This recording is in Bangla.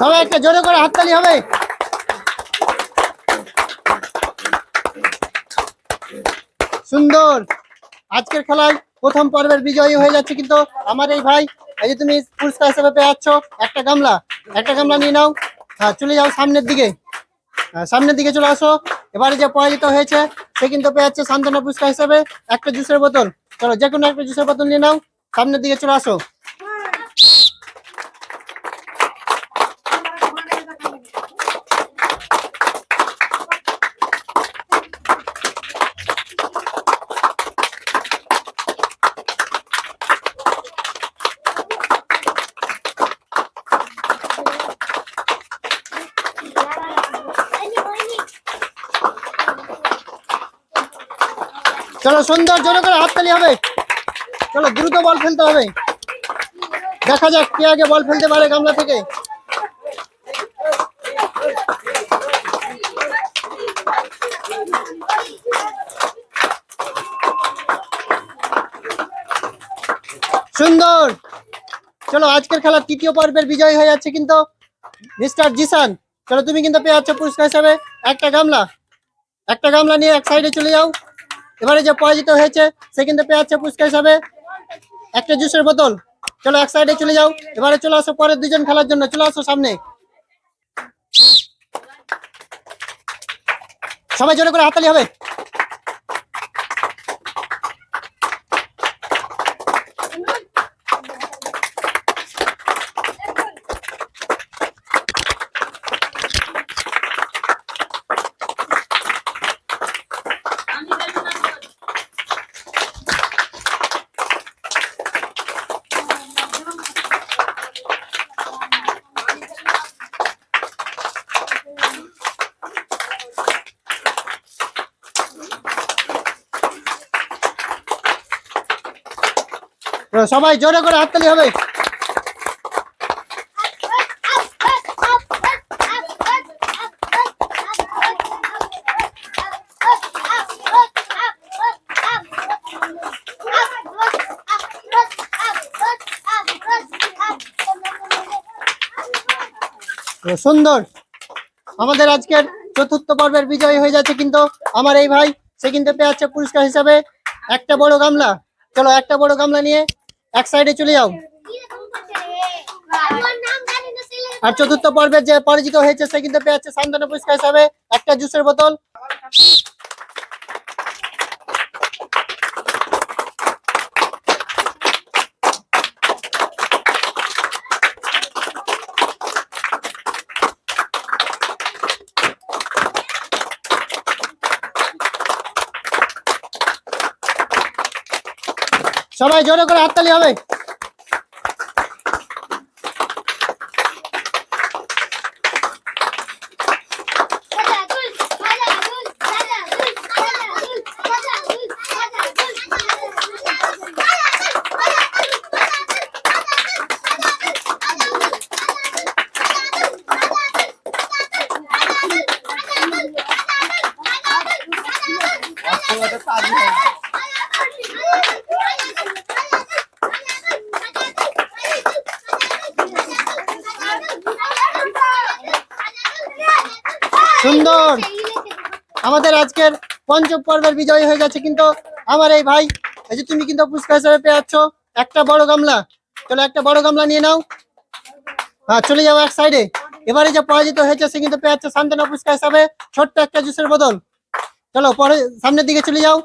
সবাই একটা জোরে করে হাততালি হবে। সুন্দর। আজকের খেলায় প্রথম পর্বের বিজয়ী হয়ে যাচ্ছে কিন্তু আমার এই ভাই। এই যে তুমি পুরস্কার হিসেবে পেয়ে যাচ্ছ একটা গামলা একটা গামলা নিয়ে নাও। হ্যাঁ চলে যাও সামনের দিকে। হ্যাঁ, সামনের দিকে চলে আসো। এবারে যে পরাজিত হয়েছে সে কিন্তু পেয়ে যাচ্ছে সান্ত্বনা পুরস্কার হিসেবে একটা জুসের বোতল। চলো যে কোনো একটা জুসের বোতল নিয়ে নাও। সামনের দিকে চলে আসো। চলো সুন্দর, জোরে করে হাততালি হবে। চলো দ্রুত বল ফেলতে হবে। দেখা যাক কে আগে বল ফেলতে পারে গামলা থেকে। সুন্দর। চলো আজকের খেলার তৃতীয় পর্বের বিজয় হয়ে যাচ্ছে কিন্তু মিস্টার জিসান, চলো তুমি কিন্তু পেয়ে যাচ্ছ পুরস্কার হিসাবে। একটা গামলা একটা গামলা নিয়ে এক সাইডে চলে যাও। এবারে যে পরাজিত হয়েছে, সে কিন্তু পেয়ে যাচ্ছে পুরস্কার হিসাবে। একটা জুসের বোতল। চলো এক সাইডে চলে যাও। এবারে চলে আসো পরের দুজন খেলার জন্য। চলে আসো সামনে। সবাই জোরে করে হাতালি হবে। সবাই জোরে করে হাততালি হবে। সুন্দর। আমাদের আজকের চতুর্থ পর্বের বিজয় হয়ে যাচ্ছে কিন্তু আমার এই ভাই, সে কিন্তু পেয়ে যাচ্ছে পুরস্কার হিসাবে। একটা বড় গামলা। চলো একটা বড় গামলা নিয়ে এক সাইডে চলে যাও। আর চতুর্থ পর্বের যে পরাজিত হয়েছে, সে কিন্তু পেয়েছে সান্ত্বনা পুরস্কার হিসাবে একটা জুসের বোতল। সবাই জোরে করে হাততালি হবে। সুন্দর। আমাদের আজকের পঞ্চম পর্বের বিজয় হয়ে গেছে কিন্তু আমার এই ভাই, এই যে তুমি কিন্তু পুরস্কার হিসাবে পেয়ে একটা বড় গামলা। চলো একটা বড় গামলা নিয়ে নাও। হ্যাঁ চলে যাও এক সাইডে এবারে যে পরাজিত হয়েছে, সে কিন্তু পেয়ে যাচ্ছে সান্ত্বনা পুরস্কার হিসাবে ছোট্ট একটা জুসের বদল চলো, পরে সামনের দিকে চলে যাও।